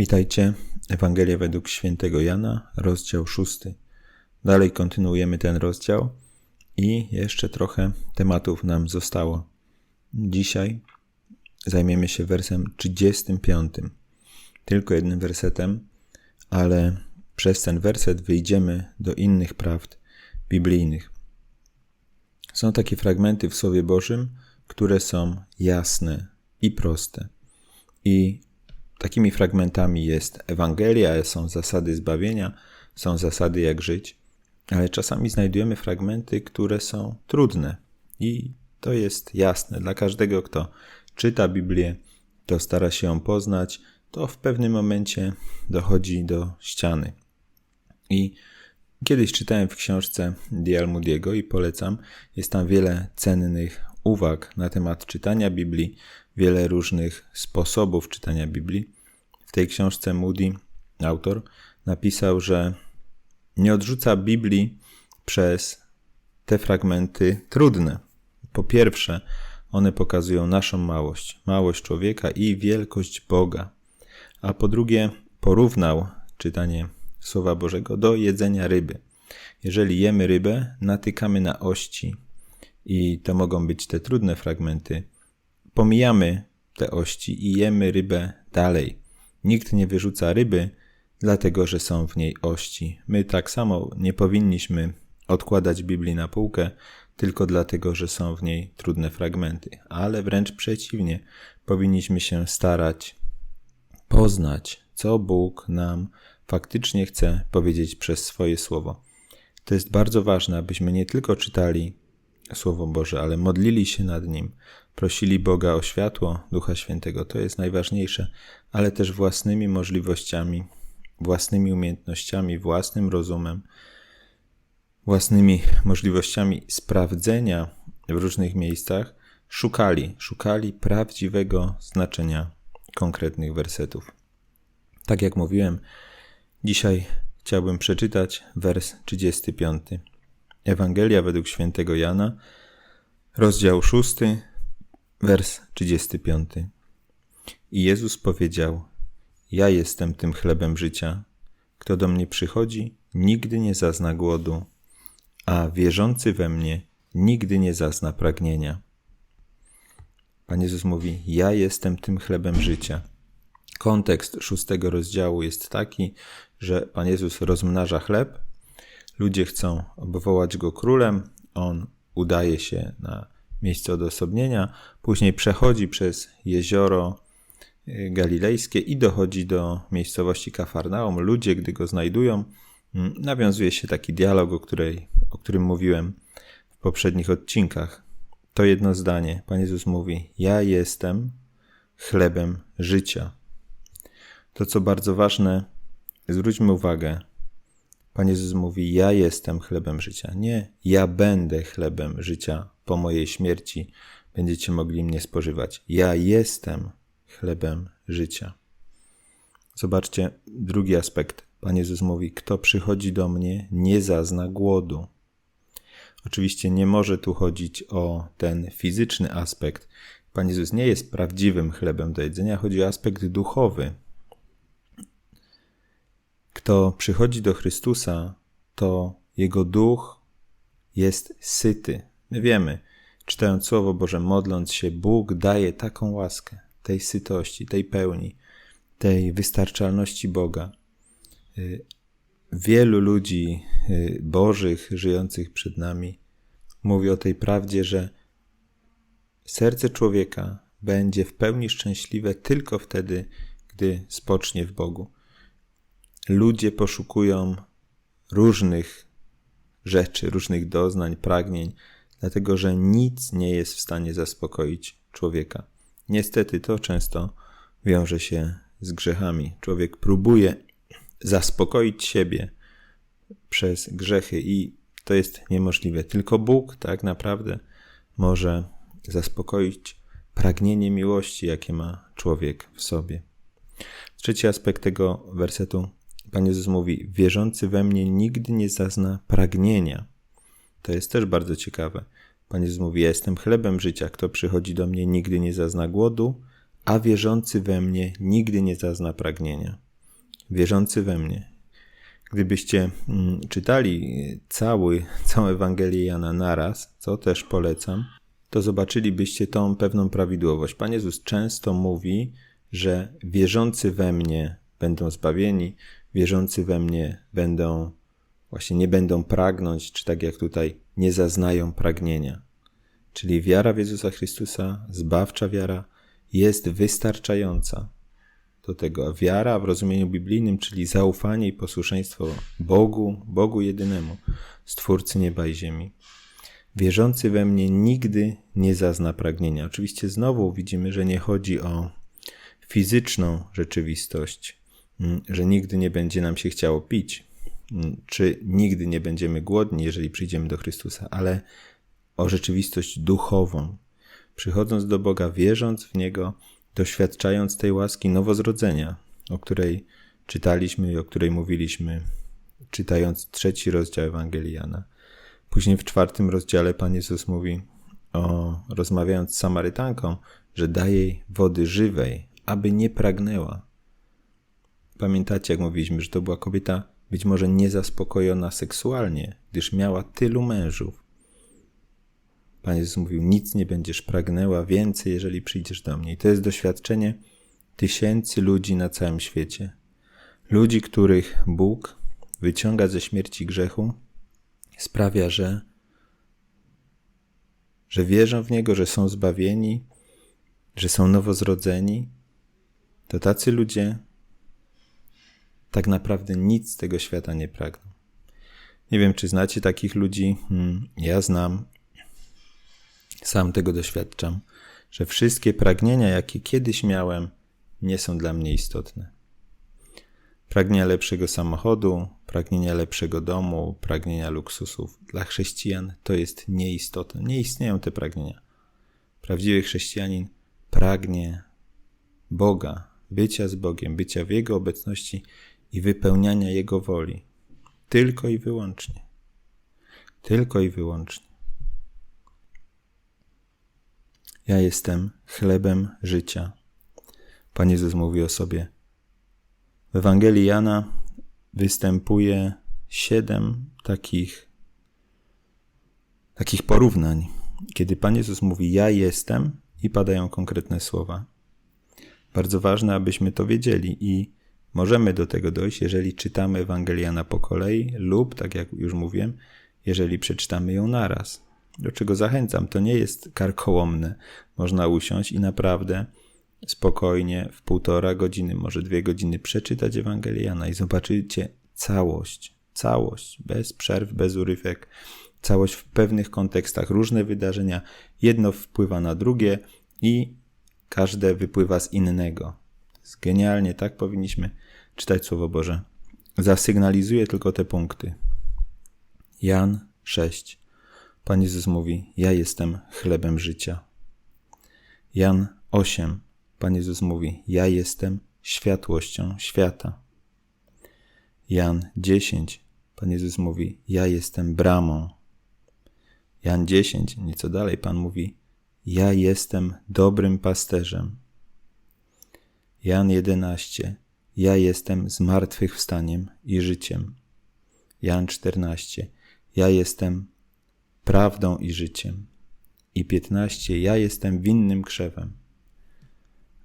Witajcie. Ewangelia według świętego Jana, rozdział szósty. Dalej kontynuujemy ten rozdział i jeszcze trochę tematów nam zostało. Dzisiaj zajmiemy się wersem 35. Tylko jednym wersetem, ale przez ten werset wyjdziemy do innych prawd biblijnych. Są takie fragmenty w Słowie Bożym, które są jasne i proste. I takimi fragmentami jest Ewangelia, są zasady zbawienia, są zasady jak żyć, ale czasami znajdujemy fragmenty, które są trudne. I to jest jasne dla każdego, kto czyta Biblię, kto stara się ją poznać, to w pewnym momencie dochodzi do ściany. I kiedyś czytałem w książce Dial Moody'ego i polecam, jest tam wiele cennych uwag na temat czytania Biblii, wiele różnych sposobów czytania Biblii. W tej książce Moody, autor, napisał, że nie odrzuca Biblii przez te fragmenty trudne. Po pierwsze, one pokazują naszą małość, małość człowieka i wielkość Boga. A po drugie, porównał czytanie Słowa Bożego do jedzenia ryby. Jeżeli jemy rybę, natykamy na ości, i to mogą być te trudne fragmenty. Pomijamy te ości i jemy rybę dalej. Nikt nie wyrzuca ryby, dlatego że są w niej ości. My tak samo nie powinniśmy odkładać Biblii na półkę tylko dlatego, że są w niej trudne fragmenty, ale wręcz przeciwnie, powinniśmy się starać poznać, co Bóg nam faktycznie chce powiedzieć przez swoje słowo. To jest bardzo ważne, abyśmy nie tylko czytali Słowo Boże, ale modlili się nad nim, prosili Boga o światło Ducha Świętego, to jest najważniejsze, ale też własnymi możliwościami, własnymi umiejętnościami, własnym rozumem, własnymi możliwościami sprawdzenia w różnych miejscach, szukali, szukali prawdziwego znaczenia konkretnych wersetów. Tak jak mówiłem, dzisiaj chciałbym przeczytać wers 35. Ewangelia według świętego Jana, rozdział 6, wers 35. I Jezus powiedział: Ja jestem tym chlebem życia. Kto do mnie przychodzi, nigdy nie zazna głodu, a wierzący we mnie nigdy nie zazna pragnienia. Pan Jezus mówi: Ja jestem tym chlebem życia. Kontekst szóstego rozdziału jest taki, że Pan Jezus rozmnaża chleb, ludzie chcą obwołać go królem, on udaje się na miejsce odosobnienia, później przechodzi przez jezioro y, galilejskie i dochodzi do miejscowości Kafarnaum. Ludzie, gdy go znajdują, mm, nawiązuje się taki dialog, o, której, o którym mówiłem w poprzednich odcinkach. To jedno zdanie. Pan Jezus mówi: Ja jestem chlebem życia. To, co bardzo ważne, zwróćmy uwagę, Pan Jezus mówi: Ja jestem chlebem życia. Nie, ja będę chlebem życia po mojej śmierci. Będziecie mogli mnie spożywać. Ja jestem chlebem życia. Zobaczcie drugi aspekt. Pan Jezus mówi: Kto przychodzi do mnie, nie zazna głodu. Oczywiście nie może tu chodzić o ten fizyczny aspekt. Pan Jezus nie jest prawdziwym chlebem do jedzenia, chodzi o aspekt duchowy. Kto przychodzi do Chrystusa, to jego duch jest syty. My wiemy, czytając Słowo Boże, modląc się, Bóg daje taką łaskę, tej sytości, tej pełni, tej wystarczalności Boga. Y, wielu ludzi y, bożych żyjących przed nami mówi o tej prawdzie, że serce człowieka będzie w pełni szczęśliwe tylko wtedy, gdy spocznie w Bogu ludzie poszukują różnych rzeczy, różnych doznań, pragnień, dlatego że nic nie jest w stanie zaspokoić człowieka. Niestety to często wiąże się z grzechami. Człowiek próbuje zaspokoić siebie przez grzechy i to jest niemożliwe. Tylko Bóg tak naprawdę może zaspokoić pragnienie miłości, jakie ma człowiek w sobie. Trzeci aspekt tego wersetu Pan Jezus mówi: Wierzący we mnie nigdy nie zazna pragnienia. To jest też bardzo ciekawe. Pan Jezus mówi: Ja jestem chlebem życia. Kto przychodzi do mnie, nigdy nie zazna głodu, a wierzący we mnie nigdy nie zazna pragnienia. wierzący we mnie. Gdybyście mm, czytali cały, całą Ewangelię Jana naraz, co też polecam, to zobaczylibyście tą pewną prawidłowość. Pan Jezus często mówi, że wierzący we mnie będą zbawieni, wierzący we mnie będą, właśnie nie będą pragnąć, czy tak jak tutaj, nie zaznają pragnienia. Czyli wiara w Jezusa Chrystusa, zbawcza wiara, jest wystarczająca do tego. Wiara w rozumieniu biblijnym, czyli zaufanie i posłuszeństwo Bogu, Bogu jedynemu, Stwórcy nieba i ziemi. Wierzący we mnie nigdy nie zazna pragnienia. Oczywiście znowu widzimy, że nie chodzi o fizyczną rzeczywistość, że nigdy nie będzie nam się chciało pić, mm, czy nigdy nie będziemy głodni, jeżeli przyjdziemy do Chrystusa, ale o rzeczywistość duchową. Przychodząc do Boga, wierząc w Niego, doświadczając tej łaski nowozrodzenia, o której czytaliśmy i o której mówiliśmy, czytając trzeci rozdział Ewangelii Jana. Później w czwartym rozdziale Pan Jezus mówi, o, rozmawiając z Samarytanką, że daje jej wody żywej, aby nie pragnęła. Pamiętacie, jak mówiliśmy, że to była kobieta być może niezaspokojona seksualnie, gdyż miała tylu mężów. Pan Jezus mówił: Nic nie będziesz pragnęła więcej, jeżeli przyjdziesz do mnie. I to jest doświadczenie tysięcy ludzi na całym świecie. Ludzi, których Bóg wyciąga ze śmierci grzechu, sprawia, że, że wierzą w Niego, że są zbawieni, że są nowozrodzeni. To tacy ludzie tak naprawdę nic z tego świata nie pragną. Nie wiem, czy znacie takich ludzi. Hmm, ja znam sam tego doświadczam, że wszystkie pragnienia, jakie kiedyś miałem, nie są dla mnie istotne. Pragnienia lepszego samochodu, pragnienia lepszego domu, pragnienia luksusów dla chrześcijan to jest nieistotne. Nie istnieją te pragnienia. Prawdziwy chrześcijanin pragnie Boga, bycia z Bogiem, bycia w Jego obecności i wypełniania Jego woli. Tylko i wyłącznie. Tylko i wyłącznie. Ja jestem chlebem życia. Pan Jezus mówi o sobie. W Ewangelii Jana występuje siedem takich, takich porównań, kiedy Pan Jezus mówi: Ja jestem i padają konkretne słowa. Bardzo ważne, abyśmy to wiedzieli i możemy do tego dojść, jeżeli czytamy Ewangeliana po kolei, lub, tak jak już mówiłem, jeżeli przeczytamy ją naraz do czego zachęcam. To nie jest karkołomne. Można usiąść i naprawdę spokojnie w półtora godziny, może dwie godziny przeczytać Ewangeliana i zobaczycie całość, całość, bez przerw, bez urywek, całość w pewnych kontekstach, różne wydarzenia. Jedno wpływa na drugie i każde wypływa z innego. Genialnie, tak powinniśmy czytać Słowo Boże. Zasygnalizuję tylko te punkty. Jan 6. Pan Jezus mówi: Ja jestem chlebem życia. Jan 8. Pan Jezus mówi: Ja jestem światłością świata. Jan 10. Pan Jezus mówi: Ja jestem bramą. Jan 10, nieco dalej, Pan mówi: Ja jestem dobrym pasterzem. Jan 11. Ja jestem zmartwychwstaniem i życiem. Jan 14. Ja jestem prawdą i życiem. I piętnaście, ja jestem winnym krzewem,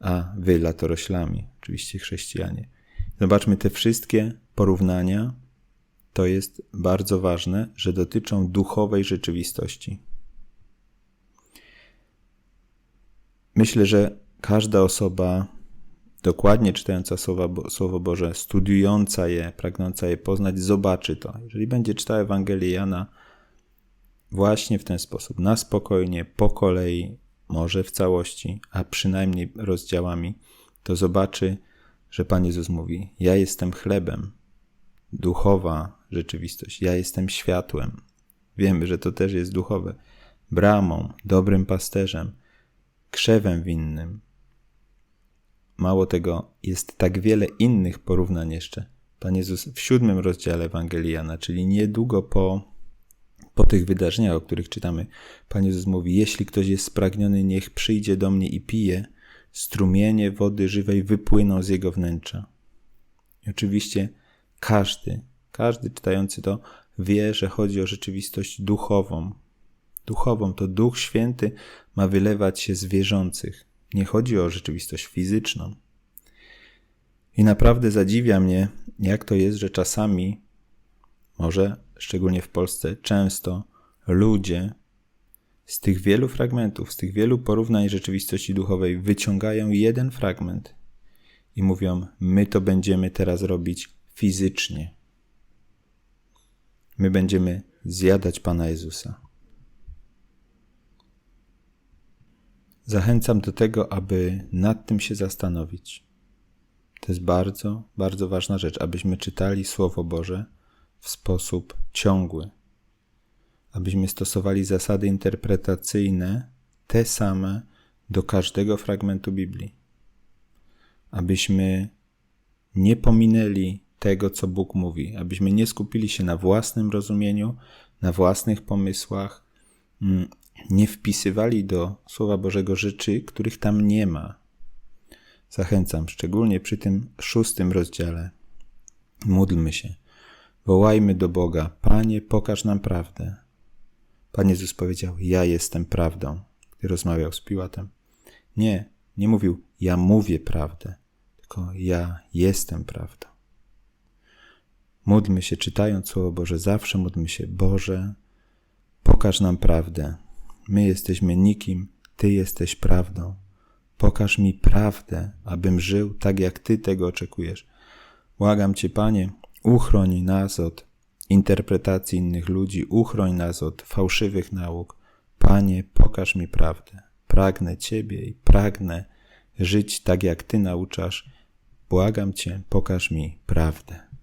a wy latoroślami, oczywiście chrześcijanie. Zobaczmy te wszystkie porównania. To jest bardzo ważne, że dotyczą duchowej rzeczywistości. Myślę, że każda osoba dokładnie czytająca Słowa, Słowo Boże, studiująca je, pragnąca je poznać, zobaczy to. Jeżeli będzie czytała Ewangelię Jana, właśnie w ten sposób, na spokojnie, po kolei, może w całości, a przynajmniej rozdziałami, to zobaczy, że Pan Jezus mówi: Ja jestem chlebem, duchowa rzeczywistość, ja jestem światłem. Wiemy, że to też jest duchowe, bramą, dobrym pasterzem, krzewem winnym. Mało tego, jest tak wiele innych porównań jeszcze. Pan Jezus w siódmym rozdziale Ewangelii Jana, czyli niedługo po po tych wydarzeniach, o których czytamy, Pan Jezus mówi: Jeśli ktoś jest spragniony, niech przyjdzie do mnie i pije, strumienie wody żywej wypłyną z jego wnętrza. I oczywiście każdy, każdy czytający to wie, że chodzi o rzeczywistość duchową. Duchową to Duch Święty ma wylewać się z wierzących. Nie chodzi o rzeczywistość fizyczną. I naprawdę zadziwia mnie, jak to jest, że czasami, może szczególnie w Polsce, często ludzie z tych wielu fragmentów, z tych wielu porównań rzeczywistości duchowej wyciągają jeden fragment i mówią: My to będziemy teraz robić fizycznie. My będziemy zjadać Pana Jezusa. Zachęcam do tego, aby nad tym się zastanowić. To jest bardzo, bardzo ważna rzecz, abyśmy czytali Słowo Boże w sposób ciągły, abyśmy stosowali zasady interpretacyjne te same do każdego fragmentu Biblii, abyśmy nie pominęli tego, co Bóg mówi, abyśmy nie skupili się na własnym rozumieniu, na własnych pomysłach, mm, nie wpisywali do Słowa Bożego rzeczy, których tam nie ma. Zachęcam, szczególnie przy tym szóstym rozdziale. Módlmy się, wołajmy do Boga: Panie, pokaż nam prawdę. Pan Jezus powiedział: Ja jestem prawdą, gdy rozmawiał z Piłatem. Nie, nie mówił: Ja mówię prawdę, tylko ja jestem prawdą. Módlmy się, czytając Słowo Boże, zawsze módlmy się: Boże, pokaż nam prawdę. My jesteśmy nikim, Ty jesteś prawdą. Pokaż mi prawdę, abym żył tak, jak Ty tego oczekujesz. Błagam Cię, Panie, uchroń nas od interpretacji innych ludzi, uchroń nas od fałszywych nauk. Panie, pokaż mi prawdę. Pragnę Ciebie i pragnę żyć tak, jak Ty nauczasz. Błagam Cię, pokaż mi prawdę.